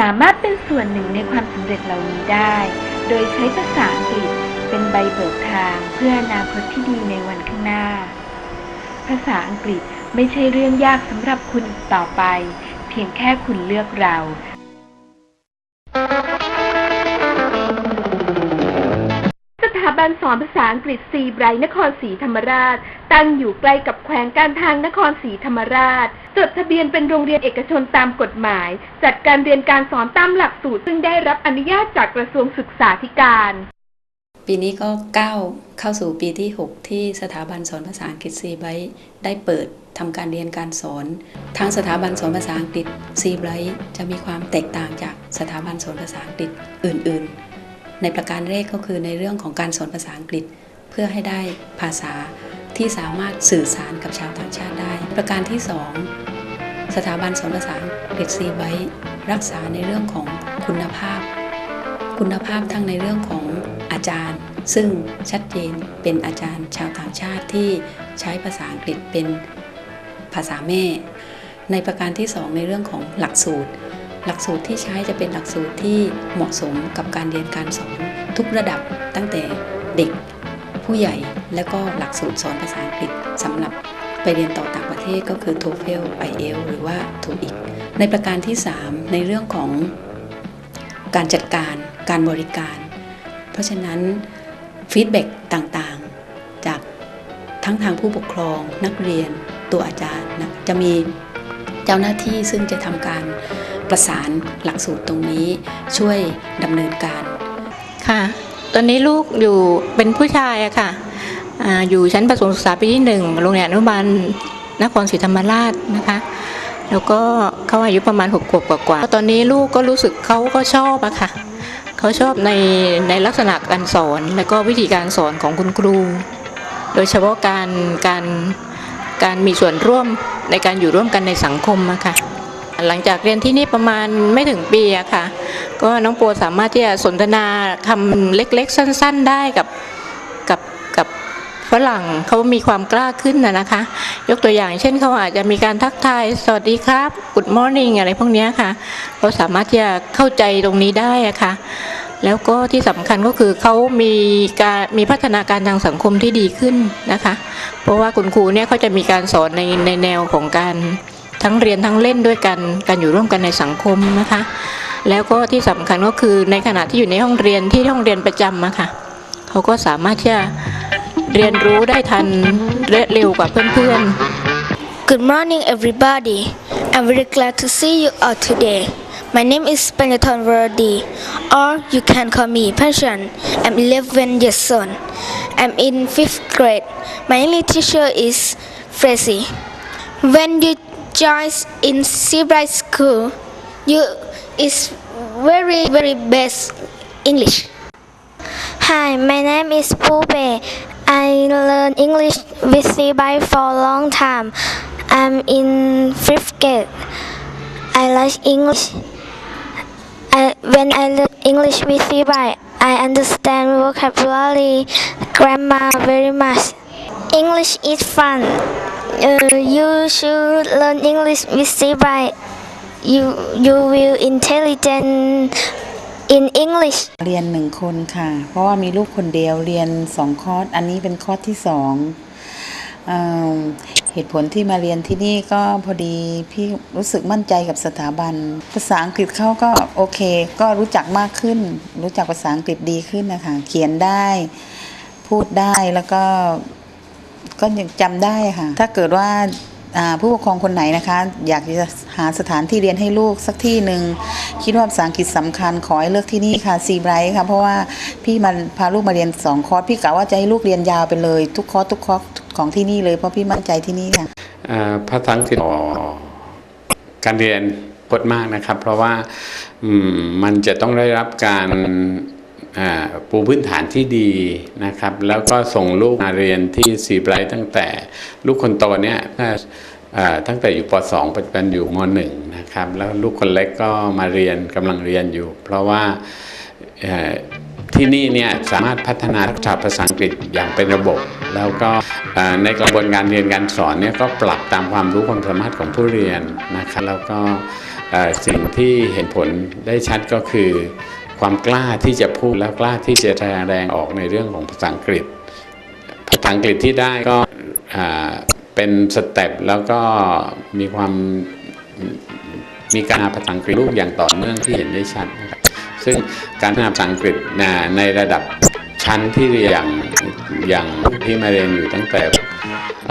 สามารถเป็นส่วนหนึ่งในความสำเร็จเหล่านี้ได้ โดยใช้ภาษาอังกฤษเป็นใบเบิกทางเพื่ออนาคตที่ดีในวันข้างหน้า ภาษาอังกฤษไม่ใช่เรื่องยากสำหรับคุณต่อไป เพียงแค่คุณเลือกเรา บันสอนภาษาอังกฤษซีไบรท์นครศรีธรรมราช ตั้งอยู่ใกล้กับแขวงการทางนครศรีธรรมราช จดทะเบียนเป็นโรงเรียนเอกชนตามกฎหมาย จัดการเรียนการสอนตามหลักสูตร ซึ่งได้รับอนุญาตจากกระทรวงศึกษาธิการ ปีนี้ก็ก้าวเข้าสู่ปีที่ 6 ที่สถาบันสอนภาษาอังกฤษซีไบรท์ได้เปิดทำการเรียนการสอนทางสถาบันสอนภาษาอังกฤษซีไบรท์จะมีความแตกต่างจากสถาบันสอนภาษาอังกฤษอื่น ๆ ในประการแรกก็คือในเรื่องของการสอนภาษาอังกฤษ เพื่อให้ได้ภาษาที่สามารถสื่อสารกับชาวต่างชาติได้ ประการที่ 2 สถาบันสอนภาษาอังกซีไบรท์รักษาในเรื่องของคุณภาพ คุณภาพทั้งในเรื่องของอาจารย์ ซึ่งชัดเจนเป็นอาจารย์ชาวต่างชาติที่ใช้ภาษาอังกฤษเป็นภาษาแม่ ในประการที่ 2 ในเรื่องของหลักสูตร หลักสูตรที่ใช้จะเป็นหลักสูตรที่เหมาะสมกับการเรียนการสอนทุกระดับตั้งแต่เด็กผู้ใหญ่และก็หลักสูตรสอนภาษาอังกฤษสำหรับไปเรียนต่อต่างประเทศก็คือ TOEFL IELTS หรือว่า TOEIC ในประการที่ 3 ในเรื่องของการจัดการการบริการ เพราะฉะนั้นฟีดแบ็กต่างๆ จากทั้งทางผู้ปกครอง นักเรียนตัวอาจารย์นะจะมีเจ้าหน้าที่ซึ่งจะทำการ ประสานหลักสูตรตรงนี้ช่วยดำเนินการค่ะ ตอนนี้ลูกอยู่เป็นผู้ชายอะค่ะออยู่ชั้นประถมศึกษาปีที่หนึ่งโรงเรียนอนุบาลนครศรีธรรมราชนะคะ แล้วก็เขาอายุประมาณหกขวบกว่าๆตอนนี้ลูกก็รู้สึกเขาก็ชอบอะค่ะเขาชอบในในลักษณะการสอนและก็วิธีการสอนของคุณครู โดยเฉพาะการการการมีส่วนร่วมในการอยู่ร่วมกันในสังคมอะค่ะ หลังจากเรียนที่นี่ประมาณไม่ถึงปีอะค่ะ ก็น้องโปรสามารถที่จะสนทนาคำเล็กๆ สั้น ๆ ได้กับกับกับฝรั่งเขามีความกล้าขึ้นนะนะคะ ยกตัวอย่างเช่นเขาอาจจะมีการทักทาย สวัสดีครับ Good morning อะไรพวกนี้ค่ะเขาสามารถที่จะเข้าใจตรงนี้ได้อะค่ะแล้วก็ที่สำคัญก็คือเขามีการมีพัฒนาการทางสังคมที่ดีขึ้นนะคะ เพราะว่าคุณครูเนี่ยเขาจะมีการสอนในในแนวของการ ทั้งเรียนทั้งเล่นด้วยกันการอยู่ร่วมกันในสังคมนะคะ แล้วก็ที่สำคัญก็คือในขณะที่อยู่ในห้องเรียนที่ห้องเรียนประจำอะค่ะเขาก็สามารถที่จะเรียนรู้ได้ทันเร็วกว่าเพื่อน ๆ Good morning, everybody. I'm very glad to see you all today. My name is Panyaton Verdi, or you can call me Passion. I'm 11 years old. I'm in 5th grade. My English teacher is Freddie. When you join in Seabright School, you is very, very best English. Hi, my name is Pube. I learn English with Seabright for a long time. I'm in fifth grade. I like English. I, when I learn English with Seabright, I understand vocabulary, grammar very much. English is fun. Uh, you should learn English with Seabright. You you will intelligent in English. เรียนหนึ่งคนค่ะ เพราะว่ามีลูกคนเดียวเรียนสองคอร์ส อันนี้เป็นคอร์สที่สองเอเหตุผลที่มาเรียนที่นี่ก็พอดีพี่รู้สึกมั่นใจกับสถาบัน ภาษาอังกฤษเขาก็โอเค ก็รู้จักมากขึ้น รู้จักภาษาอังกฤษดีขึ้นนะคะ เขียนได้ พูดได้แล้วก็ ก็ยังจำได้ค่ะ ถ้าเกิดว่าอ่าผู้ปกครองคนไหนนะคะ อยากจะหาสถานที่เรียนให้ลูกสักที่หนึ่งคิดว่าภาษาอังกฤษสำคัญขอให้เลือกที่นี่ค่ะซีไบรท์ค่ะ เพราะว่าพี่มันพาลูกมาเรียนสองคอร์สพี่กะว่าจะให้ลูกเรียนยาวไปเลย ทุกคอร์สทุกคอร์สของที่นี่เลยเพราะพี่มั่นใจที่นี่ค่ะอ่าภาษาอังกฤษต่อการเรียนกดมากนะครับ เพราะว่าอืมมันจะต้องได้รับการอ่า ปูพื้นฐานที่ดีนะครับ แล้วก็ส่งลูกมาเรียนที่ซีไบรท์ตั้งแต่ลูกคนโตเนี่ยตั้งแต่อยู่ป .2 ปัจจุบันอยู่ม .1 นะครับ แล้วลูกคนเล็กก็มาเรียนกำลังเรียนอยู่ เพราะว่าที่นี่เนี่ยสามารถพัฒนาทักษะภาษาอังกฤษอย่างเป็นระบบ แล้วก็ในกระบวนการเรียนการสอนเนี่ยก็ปรับตามความรู้ความสามารถของผู้เรียนนะครับแล้วก็สิ่งที่เห็นผลได้ชัดก็คือ ความกล้าที่จะพูดแล้วกล้าที่จะแสดงออกในเรื่องของภาษาอังกฤษ ภาษาอังกฤษที่ได้ก็เป็นสเต็ปแล้วก็มีความมีการพัฒนาภาษาอังกฤษลูกอย่างต่อเนื่องที่เห็นได้ชัดนะครับซึ่งการพัฒนาภาษาอังกฤษในระดับชั้นที่เรียนอย่างอย่างที่มาเรียนอยู่ตั้งแต่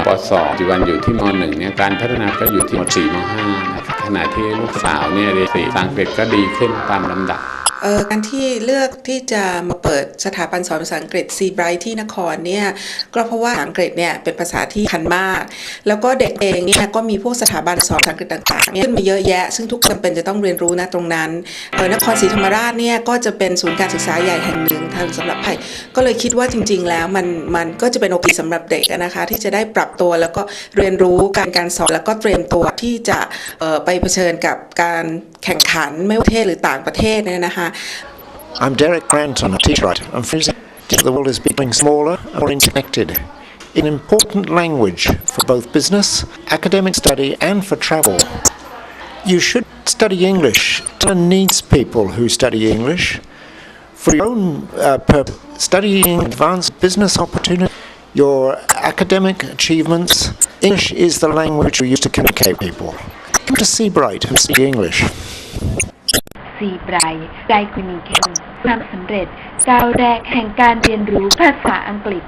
ป .2 ปัจจุบันอยู่ที่ม .1 เนี่ยการพัฒนาก็อยู่ที่ม .4 ม .5 นะครับขณะที่ลูกสาวเนี่ยเรียนภาษาอังกฤษก็ดีขึ้นตามลำดับ เอ่อการที่เลือกที่จะมาเปิดสถาบันสอนภาษาอังกฤษซีไบรท์ที่นครเนี่ยก็เพราะว่าภาษาอังกฤษเนี่ยเป็นภาษาที่คันมาก แล้วก็เด็กเองเนี่ยก็มีพวกสถาบันสอนภาษาอังกฤษต่างๆเนี่ยขึ้นมาเยอะแยะ ซึ่งทุกคนจำเป็นจะต้องเรียนรู้นะตรงนั้นเออนครศรีธรรมราชเนี่ยก็จะเป็นศูนย์การศึกษาใหญ่แห่งหนึ่งทางสำหรับไทยก็เลยคิดว่าจริง ๆ แล้วมันมันก็จะเป็นโอกาสสำหรับเด็กนะคะ ที่จะได้ปรับตัวแล้วก็เรียนรู้การการสอนแล้วก็เตรียมตัวที่จะไปเผชิญกับการ แข่งขันไม่ว่าประเทศหรือต่างประเทศเนี่ยนะคะ I'm Derek Granton, a teacher. I'm freezing. The world is becoming smaller and more interconnected. An important language for both business, academic study, and for travel. You should study English. It needs people who study English for your own uh, purpose. Studying advanced business opportunity, your academic achievements. English is the language you use to communicate with people. Come to Seabright and study English. ซีไบรท์ไดคอนิเคมความสำเร็จก้าวแรกแห่งการเรียนรู้ภาษาอังกฤษ